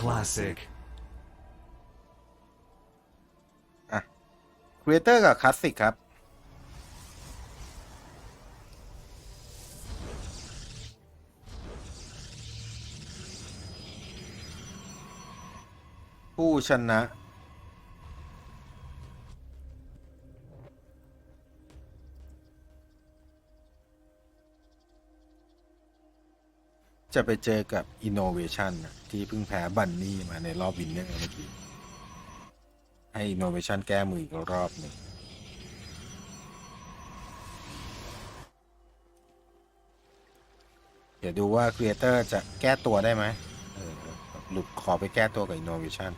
Classic. ครีเอเตอร์กับคลาสสิกครับ ผู้ชนะ จะไปเจอกับ Innovation นะที่เพิ่งแพ้บันนี่มาในรอบวินเนอร์เมื่อกี้ ให้ Innovation แก้มืออีกรอบหนึ่งเดี๋ยวดูว่า Creator จะแก้ตัวได้ไหมหลุดขอไปแก้ตัวกับ Innovation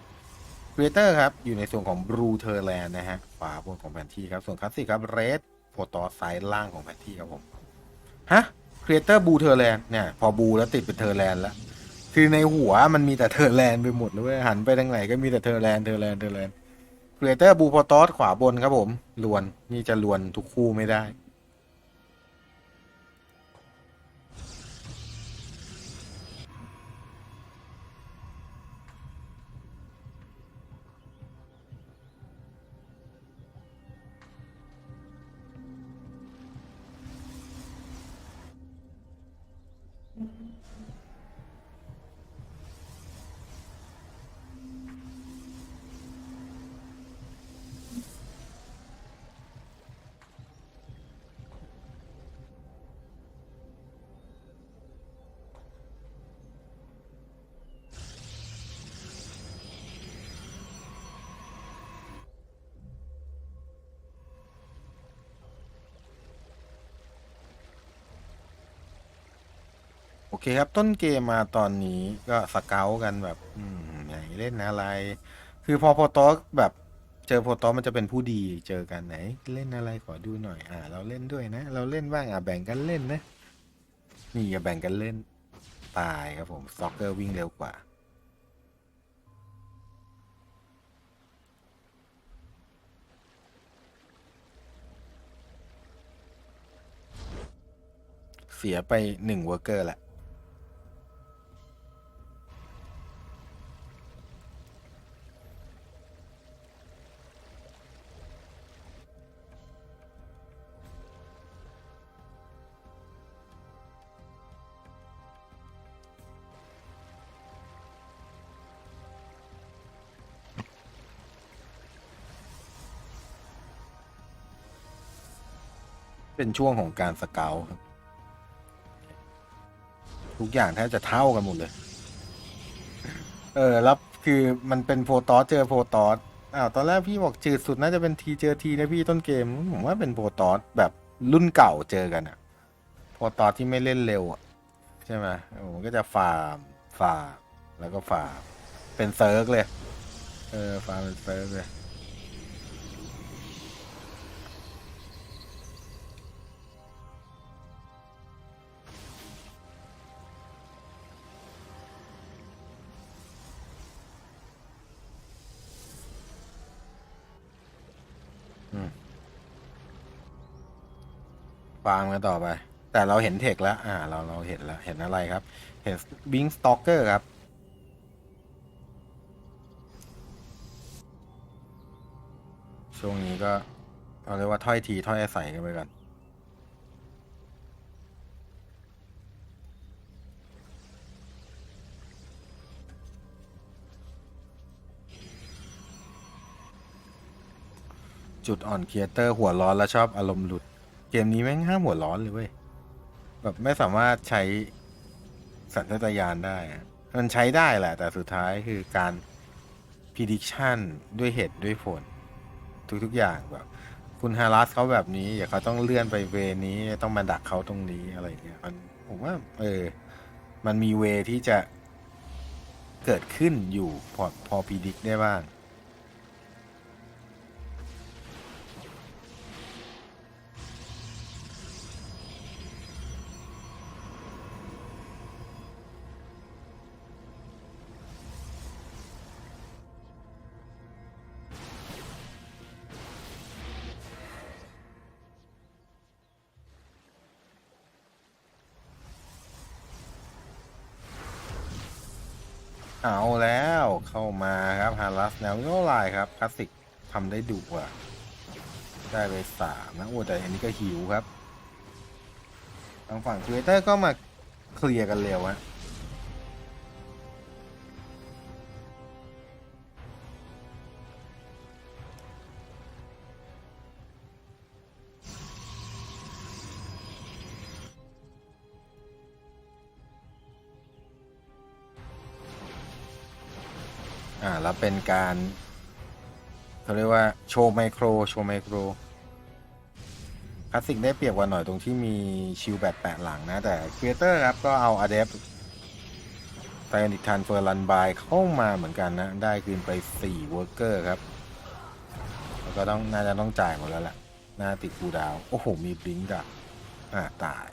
Creator ครับ อยู่ในส่วนของ Blue t e r l a n d นะฮะ ขวาบนของแผนที่ครับ ส่วนคลาสสิกครับ Red โ o ตอซ้ายล่างของแผนที่ครับผม ฮะ รีเอเตอร์บูเทอร์แลนด์เนี่ยพอบูแล้วติดเป็นเทอร์แลนด์แล้วคือในหัวมันมีแต่เทอร์แลนด์ไปหมดเลยเว้ยหันไปทางไหนก็มีแต่เทอร์แลนด์เทอร์แลนด์เทอร์แลนด์ครีเอเตอร์บูพอตอสขวาบนครับผมลวนนี่จะลวนทุกคู่ไม่ได้ เคครับต้นเกมมาตอนนี้ก็สเกลกันแบบ อืมไหนเล่นอะไร คือพอโพโตสแบบเจอโพโตสมันจะเป็นผู้ดีเจอกันไหน เล่นอะไรขอดูหน่อย อ่า เราเล่นด้วยนะ เราเล่นบ้างอะแบ่งกันเล่นนะ นี่อย่าแบ่งกันเล่น ตายครับผมซ็อกเกอร์วิ่งเร็วกว่าเสียไปหนึ่งเวอร์เกอร์แหละ เป็นช่วงของการสเกลครับ ทุกอย่างแทบจะเท่ากันหมดเลย เออแล้วคือมันเป็นโพตอสเจอโพตอสอ้าวตอนแรกพี่บอกจืดสุดน่าจะเป็นทีเจอทีนะพี่ต้นเกม ผมว่าเป็นโพตอสแบบรุ่นเก่าเจอกันอะโพตอสที่ไม่เล่นเร็วอะใช่ไหมผมก็จะฟาร์มฟาร์มแล้วก็ฟาร์มเป็นเซิร์กเลย เออฟาร์มเป็นเซิร์กเลย ฟาร์มกันต่อไป แต่เราเห็นเทคแล้ว อ่า เราเราเห็นแล้ว เห็นอะไรครับ เห็นบิงสตอกเกอร์ครับ ช่วงนี้ก็เอาเรียกว่าถ้อยทีถ้อยอาศัยกันไปก่อนจุดอ่อนครีเอเตอร์หัวร้อนแล้วชอบอารมณ์หลุด เกมนี้แม่งห้ามหัวร้อนเลยเว้ย แบบไม่สามารถใช้สัญชาตญาณได้อะมันใช้ได้แหละ แต่สุดท้ายคือการ prediction ด้วยเหตุด้วยผล ทุกๆอย่างแบบ คุณฮารัสเขาแบบนี้ อย่าเขาต้องเลื่อนไปเวนี้ต้องมาดักเขาตรงนี้อะไรเงี้ยมันผมว่า เออ มันมีเวที่จะเกิดขึ้นอยู่พอพอ predict ได้บ้าง เข้ามาครับฮารัสแนวโนไลายครับคลาสสิกทำได้ดุอะ ได้ไปสามนะโอ้แต่อันนี้ก็หิวครับ ทางฝั่งครีเอเตอร์ก็มาเคลียร์กันเร็วฮะ เป็นการเขาเรียกว่าโชว์ไมโครโชว์ไมโครคลาสสิกได้เปรียบกว่าหน่อยตรงที่มีชิลแบตแปะหลังนะ แต่ครีเอเตอร์ครับ ก็เอาอ d เดฟไทนิกทันเฟอร์ลันบายเข้ามาเหมือนกันนะ ได้คืนไป4เวอร์เกอร์ครับ แล้วก็ต้องน่าจะต้องจ่ายหมดแล้วแหละน่าติดกูดาว โอ้โห มีบลิงก์ดับอ่าตาย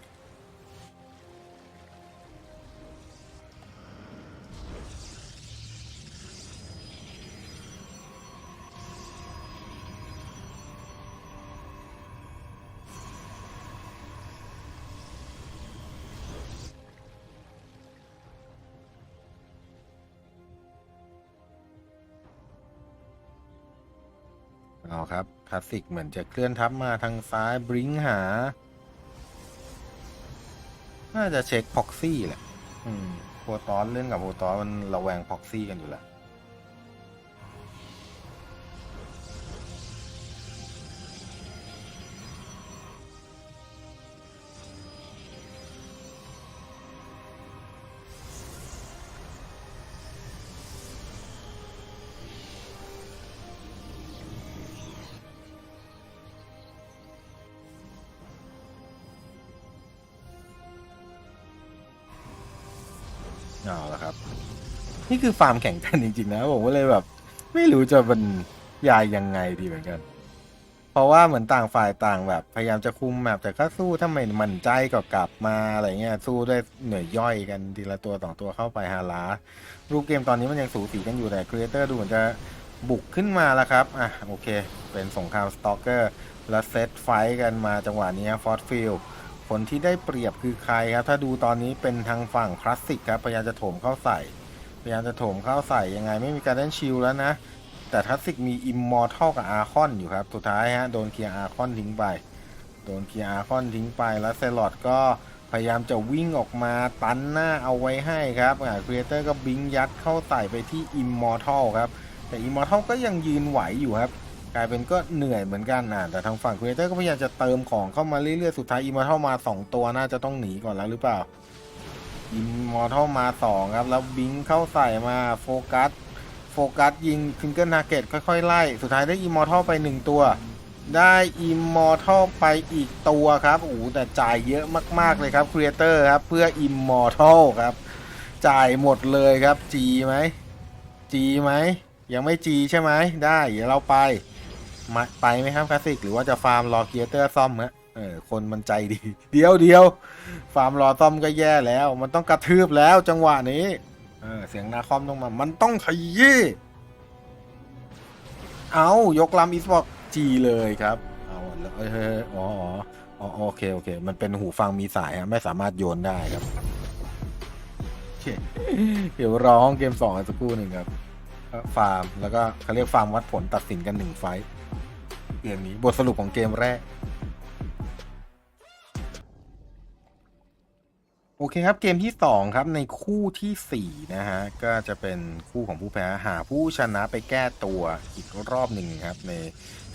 ครับคลาสสิกเหมือนจะเคลื่อนทับมาทางซ้ายบริงหา น่าจะเช็คพ็อกซี่แหละ อืมโพตอนเล่นกับโพตอนมันระแวงพ็อกซี่กันอยู่แล้ว เอาละครับ นี่คือฟาร์มแข่งกันจริงๆนะผมก็เลยแบบ ไม่รู้จะบรรยายยังไงดีเหมือนกัน เพราะว่าเหมือนต่างฝ่ายต่างแบบ พยายามจะคุมแมปแต่ก็สู้ถ้าไม่มันใจก็กลับมาอะไรเงี้ยสู้ด้วยเหนื่อยย่อยกันทีละตัวสองตัวเข้าไปฮาลารูปเกมตอนนี้มันยังสูสีกันอยู่แต่ครีเอเตอร์ดูเหมือนจะบุกขึ้นมาแล้วครับ อะ โอเค เป็นสงครามสตอกเกอร์แล้วเซตไฟกันมาจังหวะนี้ฟอร์ดฟิล ผลที่ได้เปรียบคือใครครับ ถ้าดูตอนนี้เป็นทางฝั่งคลาสสิกครับพยายามจะโถมเข้าใส่พยายามจะโถมเข้าใส่ยังไงไม่มีการเล่นชิลแล้วนะ แต่คลาสสิกมีอิมมอร์ทัลกับอาร์คอนอยู่ครับ สุดท้ายฮะโดนเคลียร์อาร์คอนทิ้งไปโดนเคลียร์อาร์คอนทิ้งไปแล้วเซลอดก็พยายามจะวิ่งออกมาตันหน้าเอาไว้ให้ครับอ่าครีเอเตอร์ก็บิงยัดเข้าใส่ไปที่อิมมอร์ทัลครับ แต่อิมมอร์ทัลก็ยังยืนไหวอยู่ครับ ลายเป็นก็เหนื่อยเหมือนกันนะแต่ทางฝั่งครีเอเตอร์ก็พยายามจะเติมของเข้ามาเรื่อยๆ สุดท้ายอิมมอร์ทัลมา 2 ตัวน่าจะต้องหนีก่อนแล้วหรือเปล่าอิมมอร์ทัลมา 2 ครับ แล้วบิงเข้าใส่มาโฟกัสโฟกัสยิงฟิงเกิลนาเกตค่อยๆ ไล่ สุดท้ายได้อิมมอร์ทัลไป 1 ตัว ได้อิมมอร์ทัลไปอีกตัวครับโอ้แต่จ่ายเยอะมากๆเลยครับครีเอเตอร์ครับเพื่ออิมมอร์ทัลครับจ่ายหมดเลยครับจีไหมจีไหมยังไม่จีใช่ไหมได้ เดี๋ยวเราไป มาไปไหมครับคลาสสิก หรือว่าจะฟาร์มรอเกียร์เตอร์ซ่อมฮะเออคนมันใจดี เดียวเดียวฟาร์มรอซ่อมก็แย่แล้ว มันต้องกระทืบแล้วจังหวะนี้เออเสียงนาคอมต้องมา มันต้องขยี้เอายกลำอีสบอกจีเลยครับเอาเฮ้ยอ๋ออ๋ออ๋อโอเคโอเค มันเป็นหูฟังมีสายฮะไม่สามารถโยนได้ครับเดี๋ยวรอห้องเกมสองสักครู่หนึ่งครับฟาร์ม แล้วก็เขาเรียกฟาร์มวัดผลตัดสินกันหนึ่งไฟต์ กมนี้ บทสรุปของเกมแรก โอเคครับเกมที่ 2 ครับในคู่ทีสี่ 4 นะฮะ ก็จะเป็นคู่ของผู้แพ้หาผู้ชนะไปแก้ตัวอีกรอบหนึ่งครับ ใน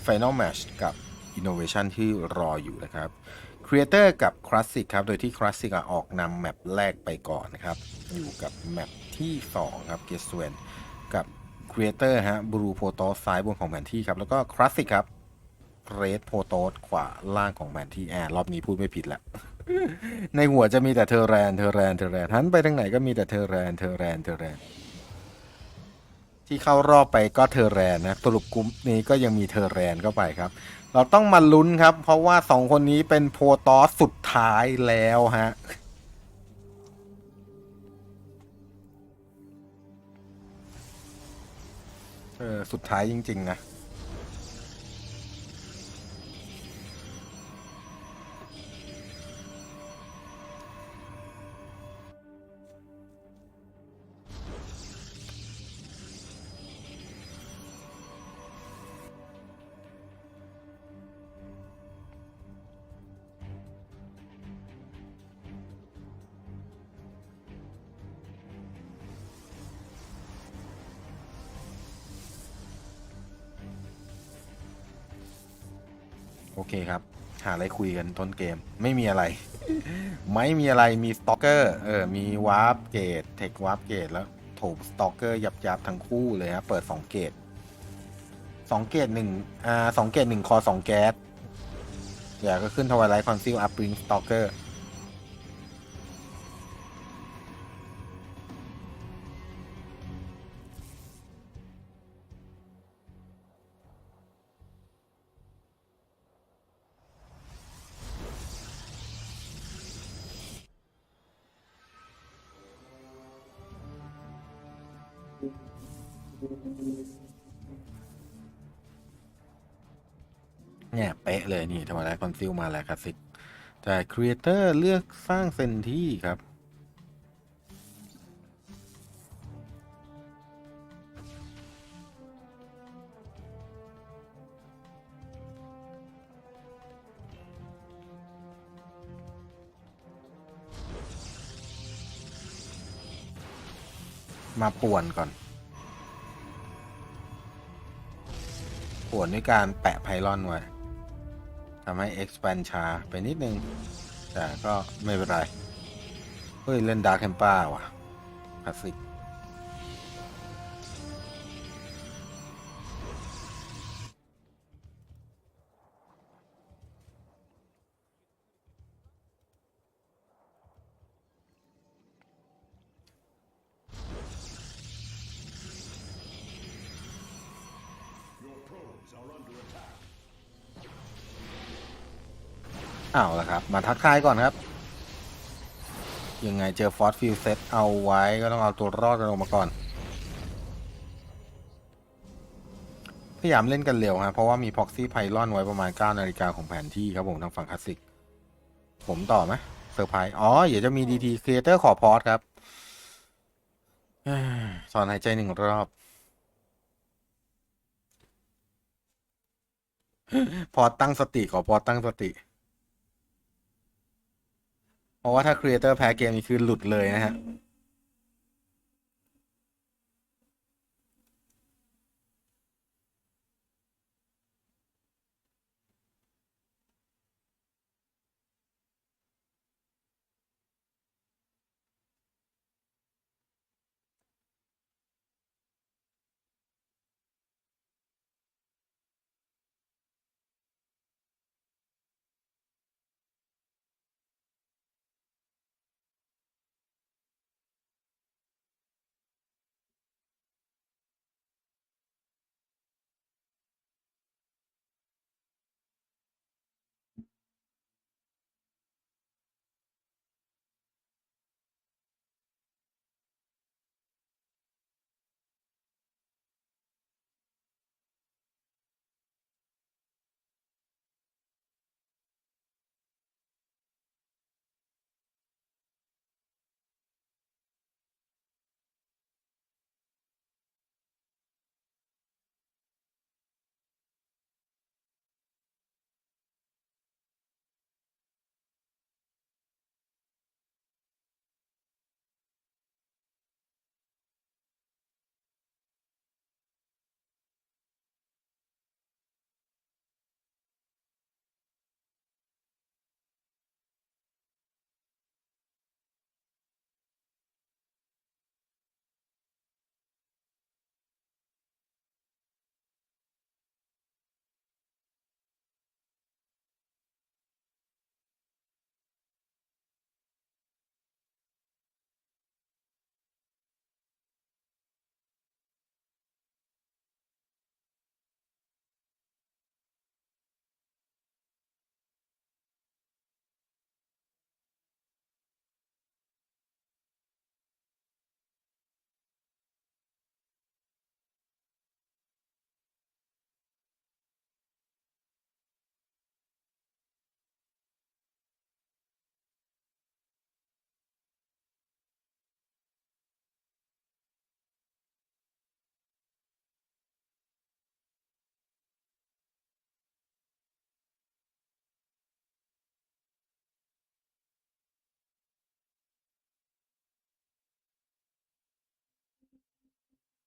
Final Match กับ Innovation ที่รออยู่นะครับ Creator กับ Classic ครับ โดยที่ Classic อะออกนำแมปแรกไปก่อนนะครับ อยู่กับแมปที่ 2 ครับ g e s w e n กับ Creator ฮะ Blue p o t o ซ้ายบนของแผนที่ครับ แล้วก็ Classic ครับ Red p o t o ขวาล่างของแผนที่แอร์รอบนี้พูดไม่ผิดละ ในหัวจะมีแต่เทอแรนเทอแรนเทอแรนหันไปทางไหนก็มีแต่เทอแรนเทอแรนเทอแรน ที่เข้ารอบไปก็เทอแรนนะสรุปกลุ่มนี้ก็ยังมีเทอแรนเข้าไปครับ เราต้องมาลุ้นครับ เพราะว่าสองคนนี้เป็นโพตอสสุดท้ายแล้วฮะเออสุดท้ายจริง ๆ นะ โอเคครับ หาอะไรคุยกันต้นเกมไม่มีอะไร ไม่มีอะไรมีสตอกเกอร์เออมีวาร์ปเกตเทควาร์ปเกตแล้วโถมสตอกเกอร์ยับยับทั้งคู่เลยฮะเปิดสองเกตสองเกตหนึ่งอ่าสองเกตหนึ่งคอสองแก๊สเดี๋ยวก็ขึ้นทวายไลท์คอนซิลอัพปริงสตอกเกอร์ เนี่ยเป๊ะเลยนี่ทวายไลท์คอนซิลมาแล้วคลาสสิกแต่ครีเอเตอร์เลือกสร้างเซนที่ครับ มาป่วนก่อน ป่วนด้วยการแปะไพลอนไว้ทำให้ expand ชาไปนิดนึง แต่ก็ไม่เป็นไร เฮ้ย เล่นดาร์คแคมป้าว่ะคลาสสิก เอาล้วครับ มาทักทายก่อนครับ ยังไงเจอฟอสฟิลเซตเอาไว้ก็ต้องเอาตัวรอดกันออกมาก่อน พยายามเล่นกันเร็วฮะเพราะว่ามีพ็อกซี่ไพลอนไว้ประมาณ 9 นาฬิกาของแผนที่ครับผมทางฝั่งคลาสสิก ผมต่อไหมเซอร์ไพรส์อ๋อ เดี๋ยวจะมีดีทีครีเอเตอร์ขอพอสครับเอ้ยสอนหายใจหนึ่งรอบ พอตั้งสติขอพอตั้งสติ เพราะว่าถ้าครีเอเตอร์แพ้เกมนี้คือหลุดเลยนะฮะ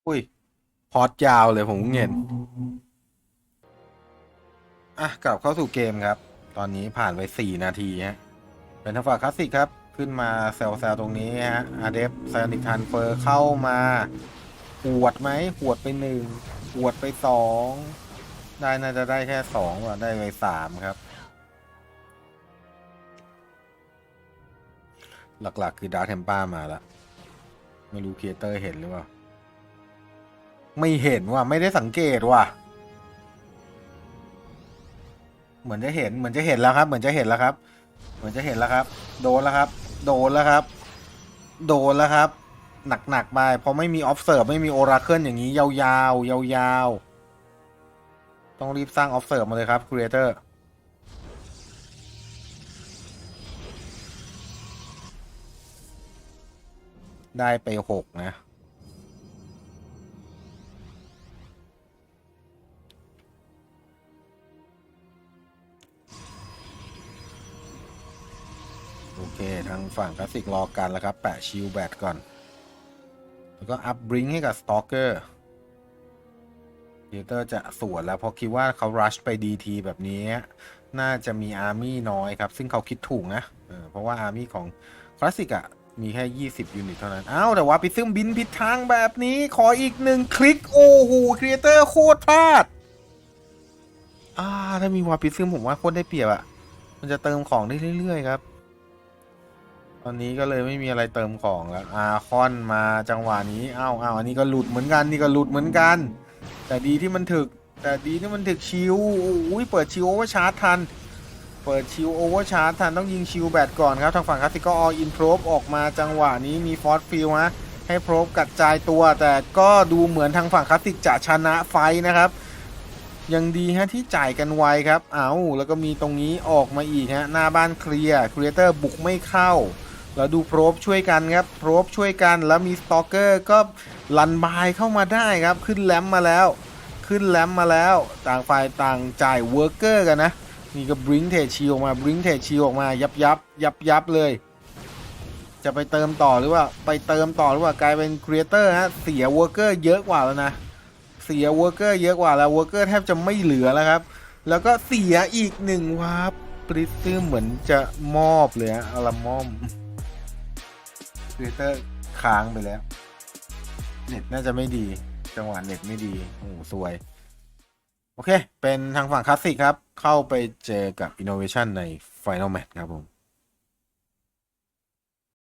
อุ้ย พอดยาวเลยผมเพิ่งเห็นอะกลับเข้าสู่เกมครับ ตอนนี้ผ่านไป4นาทีฮะ เป็นทางฝั่งคลาสสิกครับ ขึ้นมาแซลแซลตรงนี้ฮะ อาเดฟไซอนิทันเฟอร์เข้ามาหวดไหมหวดไปหนึ่งหวดไปสองได้น่าจะได้แค่สองว่ะได้ไปสามครับ หลักๆ คือดาร์เทมป้ามาแล้วไม่รู้ครีเอเตอร์เห็นหรือเปล่า ไม่เห็นว่ะไม่ได้สังเกตว่ะ เหมือนจะเห็นเหมือนจะเห็นแล้วครับ เหมือนจะเห็นแล้วครับ เหมือนจะเห็นแล้วครับ โดนแล้วครับ โดนแล้วครับ โดนแล้วครับ หนักๆไปเพราะไม่มีออฟเซิร์ฟไม่มีโอราเคิลอย่างนี้ ยาวๆยาวๆต้องรีบสร้างออฟเซิร์ฟมาเลยครับครีเอเตอร์ได้ไปหกนะ โอเค ทางฝั่งคลาสสิกรอกันแล้วครับ แปะชิลแบตก่อน แล้วก็อัพบริงให้กับสตอกเกอร์เดเตอร์จะสวนแล้วเพราะคิดว่าเขารัชไปดีทีแบบนี้ น่าจะมีอาร์มี่น้อยครับ ซึ่งเขาคิดถูกนะเพราะว่าอาร์มี่ของคลาสสิกอะมีแค่ 20 ยูนิตเท่านั้น อ้าว แต่ว่าไปซึ่งบินผิดทางแบบนี้ ขออีกหนึ่งคลิก โอ้โห ครีเอเตอร์โคตรพลาด อ่า ถ้ามีวาปิซึมผมว่าโคตรได้เปรียบอะมันจะเติมของได้เรื่อย ๆ ครับ ตอนนี้ก็เลยไม่มีอะไรเติมของแล้วอาคอนมาจังหวะนี้อ้าวอ้าวอันนี้ก็หลุดเหมือนกันนี่ก็หลุดเหมือนกัน แต่ดีที่มันถึก แต่ดีที่มันถึกชิวอุ้ยเปิดชิวโอเวอร์ชาร์จทัน เปิดชิวโอเวอร์ชาร์จทันต้องยิงชิวแบตก่อนครับทางฝั่งคลาสสิก็ออินโพรบออกมาจังหวะนี้มีฟอสฟิลฮะให้โพรบกระจายตัว แต่ก็ดูเหมือนทางฝั่งคลาสสิกจะชนะไฟนะครับยังดีฮะที่จ่ายกันไวครับ เอาแล้วก็มีตรงนี้ออกมาอีกฮะ หน้าบ้านเคลียร์ครีเอเตอร์บุกไม่เข้า แล้วดูโพรบช่วยกันครับโพรบช่วยกันแล้วมีสตอกเกอร์ก็ลันบายเข้ามาได้ครับ ขึ้นแลมมาแล้ว ขึ้นแลมมาแล้ว ต่างฝ่ายต่างจ่ายเวิร์กเกอร์กันนะ นี่ก็บริงเทชิออกมาบริงเทชิออกมายับยับยับยับเลย จะไปเติมต่อหรือว่าไปเติมต่อหรือว่ากลายเป็นครีเอเตอร์ฮะเสียเวิร์กเกอร์เยอะกว่าแล้วนะเสียเวิร์กเกอร์เยอะกว่าแล้วเวิร์กเกอร์แทบจะไม่เหลือแล้วครับ แล้วก็เสียอีกหนึ่งวาร์ปปริซึมเหมือนจะมอบเลยฮะอลามอม ครีเอเตอร์ค้างไปแล้ว เน็ตน่าจะไม่ดี จังหวะเน็ตไม่ดี โอ้โหสวย โอเค เป็นทางฝั่งคลาสสิกครับ เข้าไปเจอกับ Innovation ใน Final Match ครับผม